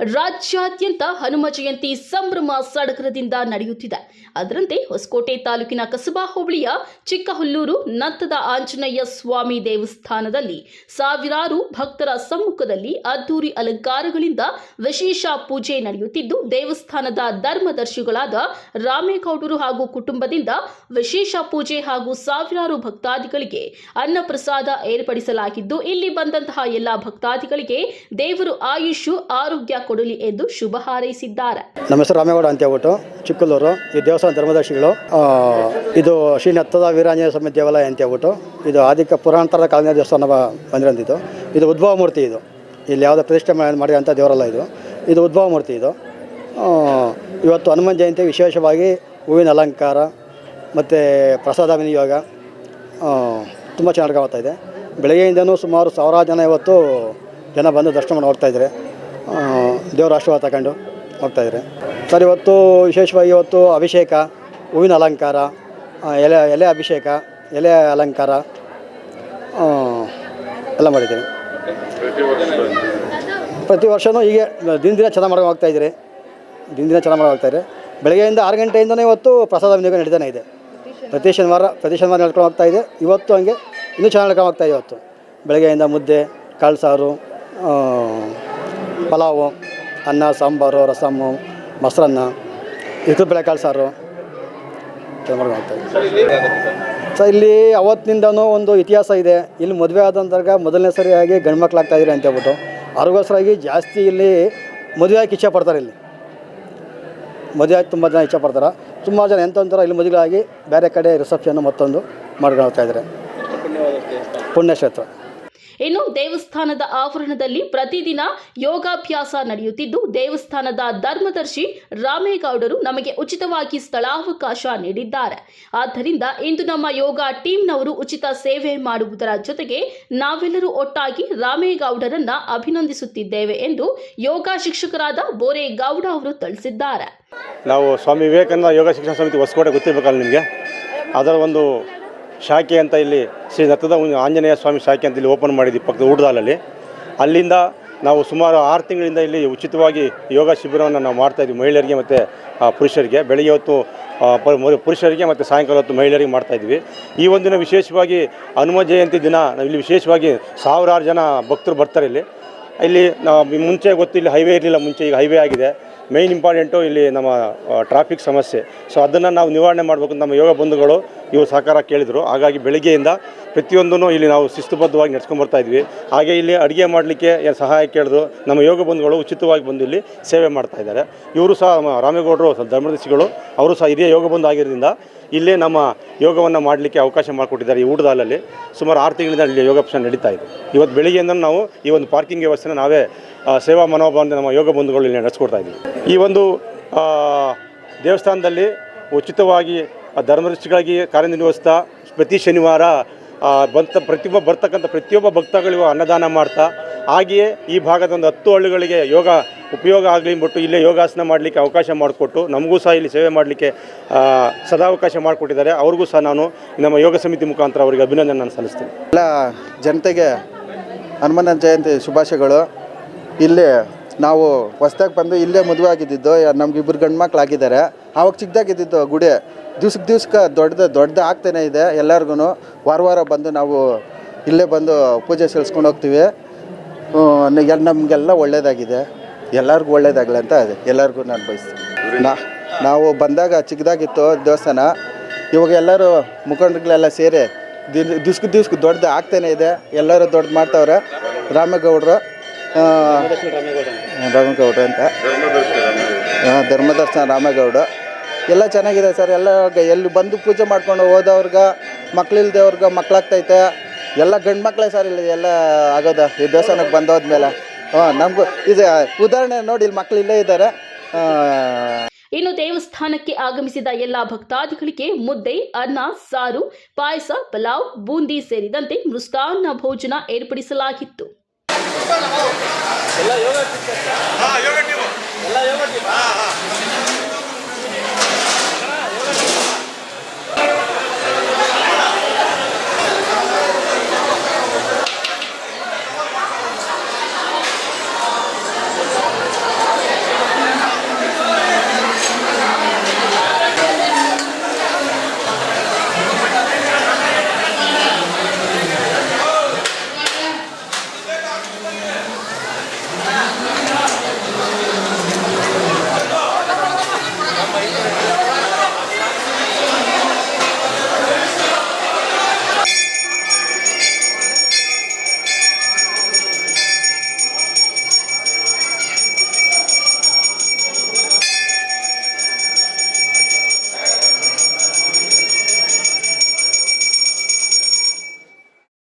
ರಾಜ್ಯಾದ್ಯಂತ ಹನುಮ ಜಯಂತಿ ಸಂಭ್ರಮ ಸಡಗರದಿಂದ ನಡೆಯುತ್ತಿದೆ. ಅದರಂತೆ ಹೊಸಕೋಟೆ ತಾಲೂಕಿನ ಕಸಬಾ ಹೋಬಳಿಯ ಚಿಕ್ಕಹುಲ್ಲೂರು ನತ್ತದ ಆಂಜನೇಯ ಸ್ವಾಮಿ ದೇವಸ್ಥಾನದಲ್ಲಿ ಸಾವಿರಾರು ಭಕ್ತರ ಸಮ್ಮುಖದಲ್ಲಿ ಅದ್ದೂರಿ ಅಲಂಕಾರಗಳಿಂದ ವಿಶೇಷ ಪೂಜೆ ನಡೆಯುತ್ತಿದ್ದು, ದೇವಸ್ಥಾನದ ಧರ್ಮದರ್ಶಿಗಳಾದ ರಾಮೇಗೌಡರು ಹಾಗೂ ಕುಟುಂಬದಿಂದ ವಿಶೇಷ ಪೂಜೆ ಹಾಗೂ ಸಾವಿರಾರು ಭಕ್ತಾದಿಗಳಿಗೆ ಅನ್ನಪ್ರಸಾದ ಏರ್ಪಡಿಸಲಾಗಿದ್ದು, ಇಲ್ಲಿ ಬಂದಂತಹ ಎಲ್ಲ ಭಕ್ತಾದಿಗಳಿಗೆ ದೇವರು ಆಯುಷು, ಆರೋಗ್ಯ ಕೊಡಲಿ ಎಂದು ಶುಭ ಹಾರೈಸಿದ್ದಾರೆ. ನಮ್ಮ ಹೆಸರು ರಾಮೇಗೌಡ ಅಂತ ಹೇಳ್ಬಿಟ್ಟು ಚಿಕ್ಕಲ್ಲೂರು, ಈ ದೇವಸ್ಥಾನ ಧರ್ಮದರ್ಶಿಗಳು. ಇದು ಶ್ರೀ ನತ್ತದ ವೀರಾಂಜನೇಯ ಸ್ವಾಮಿ ದೇವಾಲಯ ಅಂತ ಹೇಳ್ಬಿಟ್ಟು ಇದು ಆದಿಕ ಪುರಾಣತರ ಕಾಲದ ದೇವಸ್ಥಾನ ಬಂದಿರಂತಿತ್ತು ಇದು ಉದ್ಭವ ಮೂರ್ತಿ ಇದು. ಇಲ್ಲಿ ಯಾವುದೋ ಪ್ರತಿಷ್ಠೆ ಮಾಡಿದಂಥ ದೇವರಲ್ಲ ಇದು. ಇದು ಉದ್ಭವ ಮೂರ್ತಿ ಇದು. ಇವತ್ತು ಹನುಮಾನ್ ಜಯಂತಿ ವಿಶೇಷವಾಗಿ ಹೂವಿನ ಅಲಂಕಾರ ಮತ್ತು ಪ್ರಸಾದ ವಿನಿಯೋಗ ತುಂಬ ಚೆನ್ನಾಗಿ ಕಾಣ್ತಾ ಇದೆ. ಬೆಳಗ್ಗೆಯಿಂದನೂ ಸುಮಾರು ಸಾವಿರಾರು ಜನ ಇವತ್ತು ಜನ ಬಂದು ದರ್ಶನ ಮಾಡಿ ಹೋಗ್ತಾಯಿದ್ದಾರೆ ದೇವರ ಆಶೀರ್ವಾದ ತಗೊಂಡು ಹೋಗ್ತಾಯಿದ್ದಾರೆ ಸರ್, ಇವತ್ತು ವಿಶೇಷವಾಗಿ ಇವತ್ತು ಅಭಿಷೇಕ, ಹೂವಿನ ಅಲಂಕಾರ ಎಲೆ ಎಲೆ ಅಭಿಷೇಕ, ಎಲೆ ಅಲಂಕಾರ ಎಲ್ಲ ಮಾಡಿದ್ದೀವಿ ಪ್ರತಿ ವರ್ಷವೂ ಹೀಗೆ ದಿನ ದಿನ ಚೆನ್ನಾಗಿ ಮಾಡ್ಕೊಂಡು ಹೋಗ್ತಾಯಿದ್ದೀರಿ ದಿನ ದಿನ ಚೆನ್ನಾಗಿ ಮಾಡ್ಕೊಂಡು ಹೋಗ್ತಾಯಿದ್ದಾರೆ ಬೆಳಗ್ಗೆಯಿಂದ ಆರು ಗಂಟೆಯಿಂದನೇ ಇವತ್ತು ಪ್ರಸಾದ ವಿನಿಯೋಗ ನಡೀತಾನೆ ಇದೆ. ಪ್ರತಿ ಶನಿವಾರ ಪ್ರತಿ ಶನಿವಾರ ನಡ್ಕೊಂಡು ಹೋಗ್ತಾ ಇದೆ. ಇವತ್ತು ಹಂಗೆ ಇನ್ನೂ ಚೆನ್ನಾಗಿ ನಡ್ಕೊಂಡು ಹೋಗ್ತಾ ಇದೆ ಇವತ್ತು. ಬೆಳಗ್ಗೆಯಿಂದ ಮುದ್ದೆ ಕಾಳು ಸಾರು ಪಲಾವು ಅನ್ನ ಸಾಂಬಾರು ರಸಮ್ಮು ಮೊಸರನ್ನ ಇದ್ರ ಬೆಳೆಕಾಳು ಸಾರು. ಸರ್ ಹೋಗ್ತಾ ಇದೆ. ಸೊ ಇಲ್ಲಿ ಅವತ್ತಿನಿಂದನೂ ಒಂದು ಇತಿಹಾಸ ಇದೆ. ಇಲ್ಲಿ ಮದುವೆ ಆದಂತಾಗ ಮೊದಲನೇ ಸರಿಯಾಗಿ ಗಂಡು ಮಕ್ಳು ಇದ್ದಾರೆ ಅಂತ ಹೇಳ್ಬಿಟ್ಟು. ಅವ್ರಿಗೋಸ್ಕರಾಗಿ ಜಾಸ್ತಿ ಇಲ್ಲಿ ಮದುವೆ ಆಗಿ ಇಚ್ಛೆ ಪಡ್ತಾರೆ ಇಲ್ಲಿ. ಮದುವೆ ಆಗಿ ತುಂಬ ಜನ ಇಚ್ಛೆ ಪಡ್ತಾರೆ. ಸುಮಾರು ಜನ ಅಂತಾರೋ ಇಲ್ಲಿ ಮದುವೆಗಳಾಗಿ ಬೇರೆ ಕಡೆ ರಿಸೆಪ್ಷನ್ ಮತ್ತೊಂದು ಮಾಡ್ಕೊಳ್ತಾ ಇದ್ದಾರೆ. ಪುಣ್ಯಕ್ಷೇತ್ರ. ಇನ್ನು ದೇವಸ್ಥಾನದ ಆವರಣದಲ್ಲಿ ಪ್ರತಿದಿನ ಯೋಗಾಭ್ಯಾಸ ನಡೆಯುತ್ತಿದ್ದು, ದೇವಸ್ಥಾನದ ಧರ್ಮದರ್ಶಿ ರಾಮೇಗೌಡರು ನಮಗೆ ಉಚಿತವಾಗಿ ಸ್ಥಳಾವಕಾಶ ನೀಡಿದ್ದಾರೆ. ಆದ್ದರಿಂದ ಇಂದು ನಮ್ಮ ಯೋಗ ಟೀಮ್ನವರು ಉಚಿತ ಸೇವೆ ಮಾಡುವುದರ ಜೊತೆಗೆ ನಾವೆಲ್ಲರೂ ಒಟ್ಟಾಗಿ ರಾಮೇಗೌಡರನ್ನ ಅಭಿನಂದಿಸುತ್ತಿದ್ದೇವೆ ಎಂದು ಯೋಗ ಶಿಕ್ಷಕರಾದ ಬೋರೇಗೌಡ ಅವರು ತಿಳಿಸಿದ್ದಾರೆ. ನಾವು ಸ್ವಾಮಿ ವಿವೇಕಾನಂದ ಯೋಗ ಶಿಕ್ಷಣ ಸಮಿತಿ ಹೊಸಕೋಟೆ ಗೊತ್ತಿರಬೇಕಲ್ಲ ನಿಮಗೆ? ಅದರ ಒಂದು ಶಾಖೆ ಅಂತ ಇಲ್ಲಿ ಶ್ರೀ ನತ್ತದ ಆಂಜನೇಯ ಸ್ವಾಮಿ ಶಾಖೆ ಅಂತ ಇಲ್ಲಿ ಓಪನ್ ಮಾಡಿದ್ವಿ ಪಕ್ಕದ ಊಟದಾಲಲ್ಲಿ ಅಲ್ಲಿಂದ ನಾವು ಸುಮಾರು ಆರು ತಿಂಗಳಿಂದ ಇಲ್ಲಿ ಉಚಿತವಾಗಿ ಯೋಗ ಶಿಬಿರವನ್ನು ನಾವು ಮಾಡ್ತಾಯಿದ್ವಿ ಮಹಿಳೆಯರಿಗೆ ಮತ್ತು ಪುರುಷರಿಗೆ. ಬೆಳಗ್ಗೆ ಹೊತ್ತು ಪುರುಷರಿಗೆ ಮತ್ತು ಸಾಯಂಕಾಲ ಹೊತ್ತು ಮಹಿಳೆಯರಿಗೆ ಮಾಡ್ತಾಯಿದ್ವಿ ಈ ಒಂದು ದಿನ ವಿಶೇಷವಾಗಿ ಹನುಮ ಜಯಂತಿ ದಿನ ಇಲ್ಲಿ ವಿಶೇಷವಾಗಿ ಸಾವಿರಾರು ಜನ ಭಕ್ತರು ಬರ್ತಾರೆ ಇಲ್ಲಿ. ಇಲ್ಲಿ ಮುಂಚೆ ಗೊತ್ತಿಲ್ಲ ಹೈವೇ ಇರಲಿಲ್ಲ ಮುಂಚೆ, ಈಗ ಹೈವೇ ಆಗಿದೆ. ಮೇಯ್ನ್ ಇಂಪಾರ್ಟೆಂಟು ಇಲ್ಲಿ ನಮ್ಮ ಟ್ರಾಫಿಕ್ ಸಮಸ್ಯೆ. ಸೊ ಅದನ್ನು ನಾವು ನಿವಾರಣೆ ಮಾಡಬೇಕು ನಮ್ಮ ಯೋಗ ಬಂಧುಗಳು ಇವರು ಸಹಕಾರ ಕೇಳಿದರು. ಹಾಗಾಗಿ ಬೆಳಗ್ಗೆಯಿಂದ ಪ್ರತಿಯೊಂದನ್ನು ಇಲ್ಲಿ ನಾವು ಶಿಸ್ತುಬದ್ಧವಾಗಿ ನಡ್ಸ್ಕೊಂಡು ಬರ್ತಾ ಇದ್ವಿ. ಹಾಗೆ ಇಲ್ಲಿ ಅಡುಗೆ ಮಾಡಲಿಕ್ಕೆ ಏನು ಸಹಾಯ ಕೇಳಿದ್ರು ನಮ್ಮ ಯೋಗ ಬಂಧುಗಳು ಉಚಿತವಾಗಿ ಬಂದು ಇಲ್ಲಿ ಸೇವೆ ಮಾಡ್ತಾ ಇದ್ದಾರೆ. ಇವರು ಸಹ ರಾಮೇಗೌಡರು ಧರ್ಮದರ್ಶಿಗಳು, ಅವರು ಸಹ ಹಿರಿಯ ಯೋಗ ಬಂಧು ಆಗಿರೋದ್ರಿಂದ ಇಲ್ಲೇ ನಮ್ಮ ಯೋಗವನ್ನು ಮಾಡಲಿಕ್ಕೆ ಅವಕಾಶ ಮಾಡಿಕೊಟ್ಟಿದ್ದಾರೆ ಈ ಊಟದಲ್ಲಿ ಸುಮಾರು ಆರು ತಿಂಗಳಿಂದ ಇಲ್ಲಿ ಯೋಗಾಭ್ಯಾಸ ನಡೀತಾ ಇದೆ. ಇವತ್ತು ಬೆಳಿಗ್ಗೆಯಿಂದ ನಾವು ಈ ಒಂದು ಪಾರ್ಕಿಂಗ್ ವ್ಯವಸ್ಥೆನ ನಾವೇ ಸೇವಾ ಮನೋಭಾವನೆ ನಮ್ಮ ಯೋಗ ಬಂಧುಗಳು ಇಲ್ಲಿ ನಡೆಸ್ಕೊಡ್ತಾ ಇದ್ದೀವಿ. ಈ ಒಂದು ದೇವಸ್ಥಾನದಲ್ಲಿ ಉಚಿತವಾಗಿ ಆ ಧರ್ಮದರ್ಶಿಗಳಿಗೆ ಕಾರ್ಯನಿರ್ವಹಿಸ್ತಾ ಪ್ರತಿ ಶನಿವಾರ ಬಂತ, ಪ್ರತಿಯೊಬ್ಬ ಬರ್ತಕ್ಕಂಥ ಪ್ರತಿಯೊಬ್ಬ ಭಕ್ತಗಳಿಗೂ ಅನ್ನದಾನ ಮಾಡ್ತಾ, ಹಾಗೆಯೇ ಈ ಭಾಗದ ಒಂದು ಹತ್ತು ಹಳ್ಳಿಗಳಿಗೆ ಯೋಗ ಉಪಯೋಗ ಆಗಲಿ ಅಂದ್ಬಿಟ್ಟು ಇಲ್ಲೇ ಯೋಗಾಸನ ಮಾಡಲಿಕ್ಕೆ ಅವಕಾಶ ಮಾಡಿಕೊಟ್ಟು ನಮಗೂ ಸಹ ಇಲ್ಲಿ ಸೇವೆ ಮಾಡಲಿಕ್ಕೆ ಸದಾವಕಾಶ ಮಾಡಿಕೊಟ್ಟಿದ್ದಾರೆ. ಅವ್ರಿಗೂ ಸಹ ನಾನು ನಮ್ಮ ಯೋಗ ಸಮಿತಿ ಮುಖಾಂತರ ಅವರಿಗೆ ಅಭಿನಂದನೆ ನಾನು ಸಲ್ಲಿಸ್ತೀನಿ. ಎಲ್ಲ ಜನತೆಗೆ ಹನುಮನ ಜಯಂತಿ ಶುಭಾಶಯಗಳು. ಇಲ್ಲಿ ನಾವು ಹೊಸ್ದಾಗಿ ಬಂದು ಇಲ್ಲೇ ಮದುವೆ ಆಗಿದ್ದಿದ್ದು ನಮ್ಗೆ ಇಬ್ಬರು ಗಂಡು ಮಕ್ಳು ಆಗಿದ್ದಾರೆ ಆವಾಗ ಚಿಕ್ಕದಾಗಿದ್ದಿದ್ದು ಗುಡಿ ದಿವ್ಸಕ್ಕೆ ದಿವ್ಸಕ್ಕೆ ದೊಡ್ಡದು ದೊಡ್ಡದು ಆಗ್ತಾನೆ ಇದೆ ಎಲ್ಲರಿಗೂ ವಾರ ವಾರ ಬಂದು ನಾವು ಇಲ್ಲೇ ಬಂದು ಪೂಜೆ ಸಲ್ಲಿಸ್ಕೊಂಡು ಹೋಗ್ತೀವಿ. ನಮಗೆಲ್ಲ ಒಳ್ಳೇದಾಗಿದೆ. ಎಲ್ಲರಿಗೂ ಒಳ್ಳೇದಾಗಲಿ ಅಂತ ಎಲ್ಲರಿಗೂ ನಾನು ಬಯಸ್ತೀನಿ. ನಾ, ನಾವು ಬಂದಾಗ ಚಿಕ್ಕದಾಗಿತ್ತು ದೇವಸ್ಥಾನ. ಇವಾಗ ಎಲ್ಲರೂ ಮುಖಂಡರುಗಳೆಲ್ಲ ಸೇರಿ ದಿವ್ಸಕ್ಕೆ ದಿವ್ಸಕ್ಕೆ ದೊಡ್ಡದು ಆಗ್ತಾನೆ ಇದೆ. ಎಲ್ಲರೂ ದೊಡ್ಡ ಮಾಡ್ತವ್ರೆ. ರಾಮೇಗೌಡರು. ಆ, ರಾಮೇಗೌಡ್ರು ಅಂತ. ಧರ್ಮದರ್ಶನ ರಾಮೇಗೌಡ. ಎಲ್ಲ ಚೆನ್ನಾಗಿದೆ ಸರ್. ಎಲ್ಲ ಎಲ್ಲಿ ಬಂದು ಪೂಜೆ ಮಾಡ್ಕೊಂಡು ಹೋದವ್ರಿಗೆ ಮಕ್ಳಿಲ್ದವ್ರಿಗೆ ಮಕ್ಳಾಗ್ತೈತೆ. ಎಲ್ಲ ಗಂಡು ಮಕ್ಕಳೇ ಸರ್ ಇಲ್ಲಿ ಎಲ್ಲ ಆಗೋದ ಈ ದೇವಸ್ಥಾನಕ್ಕೆ ಬಂದೋದ್ಮೇಲೆ. ಹಾಂ ನಮಗೂ ಇದು ಉದಾಹರಣೆ ನೋಡಿ ಇಲ್ಲಿ ಮಕ್ಕಳು ಇಲ್ಲೇ ಇದ್ದಾರೆ. ಇನ್ನು ದೇವಸ್ಥಾನಕ್ಕೆ ಆಗಮಿಸಿದ ಎಲ್ಲಾ ಭಕ್ತಾದಿಗಳಿಗೆ ಮುದ್ದೆ ಅನ್ನ ಸಾರು ಪಾಯಸ ಪಲಾವ್ ಬೂಂದಿ ಸೇರಿದಂತೆ ಮೃಷ್ಟಾನ್ನ ಭೋಜನ ಏರ್ಪಡಿಸಲಾಗಿತ್ತು. ಎಲ್ಲ ಯೋಗ ಎಲ್ಲ ಯೋಗ ಟೀಮ್?